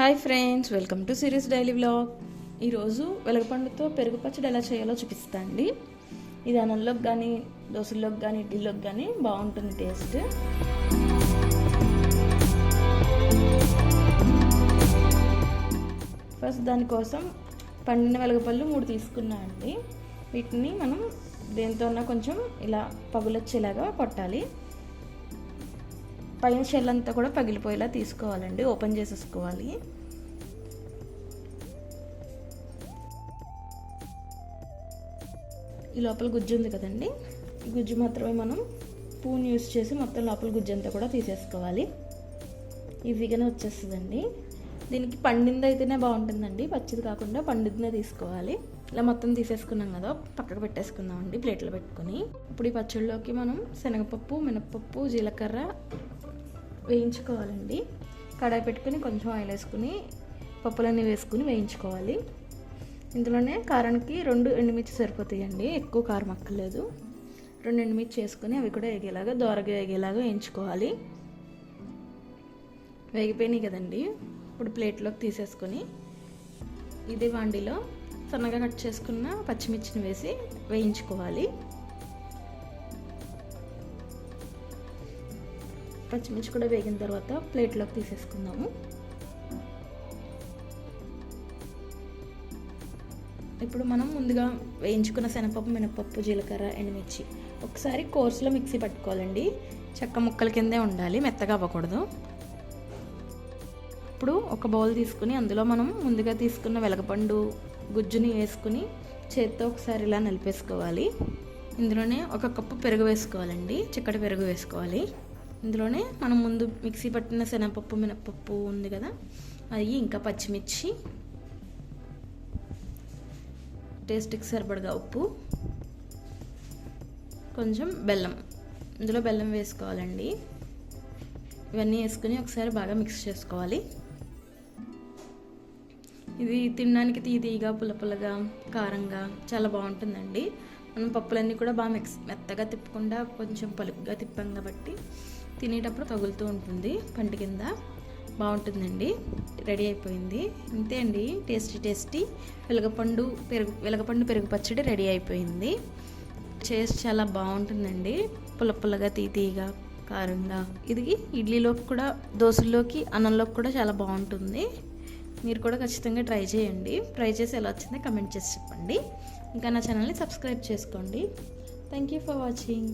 Hi friends welcome to series daily vlog ఈరోజు వెలగపండుతో పెరుగు పచ్చడి ఎలా చేయాలో చూపిస్తా అండి ఇది అన్నంలోకి కానీ దోశల్లోకి కానీ ఇడ్లీలోకి కానీ బాగుంటుంది టేస్ట్. ఫస్ట్ దానికోసం పండిన వెలగపళ్ళు మూడు తీసుకున్నా అండి. వీటిని మనం దేంతోన్నా కొంచెం ఇలా పగులొచ్చేలాగా కొట్టాలి. పైన షెల్ అంతా కూడా పగిలిపోయేలా తీసుకోవాలండి ఓపెన్ చేసేసుకోవాలి. ఈ లోపల గుజ్జు ఉంది కదండి ఈ గుజ్జు మాత్రమే మనం పూన్ యూస్ చేసి మొత్తం లోపల గుజ్జు అంతా కూడా తీసేసుకోవాలి. ఈజీగానే వచ్చేస్తుందండి. దీనికి పండింది అయితేనే బాగుంటుందండి పచ్చిది కాకుండా పండిదినే తీసుకోవాలి. ఇలా మొత్తం తీసేసుకున్నాం కదా పక్కకు పెట్టేసుకుందామండి ప్లేట్లో పెట్టుకొని. ఇప్పుడు ఈ పచ్చడిలోకి మనం శనగపప్పు మినపప్పు జీలకర్ర వేయించుకోవాలండి. కడాయి పెట్టుకుని కొంచెం ఆయిల్ వేసుకుని పప్పులన్నీ వేసుకుని వేయించుకోవాలి. ఇందులోనే కారానికి రెండు ఎండుమిర్చి సరిపోతాయండి. ఎక్కువ కారం అక్కర్లేదు. రెండు ఎండుమిర్చి వేసుకుని అవి కూడా వేగేలాగా దోరగా వేగేలాగా వేయించుకోవాలి. వేగిపోయినాయి కదండి. ఇప్పుడు ప్లేట్లోకి తీసేసుకొని ఇది వాండిలో సన్నగా కట్ చేసుకున్న పచ్చిమిర్చిని వేసి వేయించుకోవాలి. పచ్చిమిర్చి కూడా వేగిన తర్వాత ప్లేట్లోకి తీసేసుకుందాము. ఇప్పుడు మనం ముందుగా వేయించుకున్న శనగపప్పు మినపప్పు జీలకర్ర ఎండుమిర్చి ఒకసారి కోర్సులో మిక్సీ పట్టుకోవాలండి. చెక్క ముక్కల కిందే ఉండాలి మెత్తగా అవ్వకూడదు. ఇప్పుడు ఒక బౌల్ తీసుకుని అందులో మనం ముందుగా తీసుకున్న వెలగపండు గుజ్జుని వేసుకుని చేత్తో ఒకసారి ఇలా నలిపేసుకోవాలి. ఇందులోనే ఒక కప్పు పెరుగు వేసుకోవాలండి చిక్కటి పెరుగు వేసుకోవాలి. ఇందులోనే మనం ముందు మిక్సీ పట్టిన శనగపప్పు మినపప్పు ఉంది కదా అవి ఇంకా పచ్చిమిర్చి టేస్ట్కి సరిపడగా ఉప్పు కొంచెం బెల్లం. ఇందులో బెల్లం వేసుకోవాలండి. ఇవన్నీ వేసుకుని ఒకసారి బాగా మిక్స్ చేసుకోవాలి. ఇది తినడానికి తీ పులపులగా కారంగా చాలా బాగుంటుందండి. మనం పప్పులన్నీ కూడా బాగా మిక్స్ మెత్తగా తిప్పకుండా కొంచెం పలుపుగా తిప్పాం కాబట్టి తినేటప్పుడు తగులుతూ ఉంటుంది పంట కింద. బాగుంటుందండి. రెడీ అయిపోయింది. అంతే అండి. Tasty tasty. వెలగపండు పెరుగు వెలగపండు పెరుగు పచ్చడి రెడీ అయిపోయింది. టేస్ట్ చాలా బాగుంటుందండి. పుల్ల పుల్లగా తీతీగా కారంగా. ఇది ఇడ్లీలోకి కూడా దోశల్లోకి అన్నంలోకి కూడా చాలా బాగుంటుంది. మీరు కూడా ఖచ్చితంగా ట్రై చేయండి. ట్రై చేసి ఎలా వచ్చిందో కమెంట్ చేసి చెప్పండి. ఇంకా నా ఛానల్ని సబ్స్క్రైబ్ చేసుకోండి. Thank you for watching.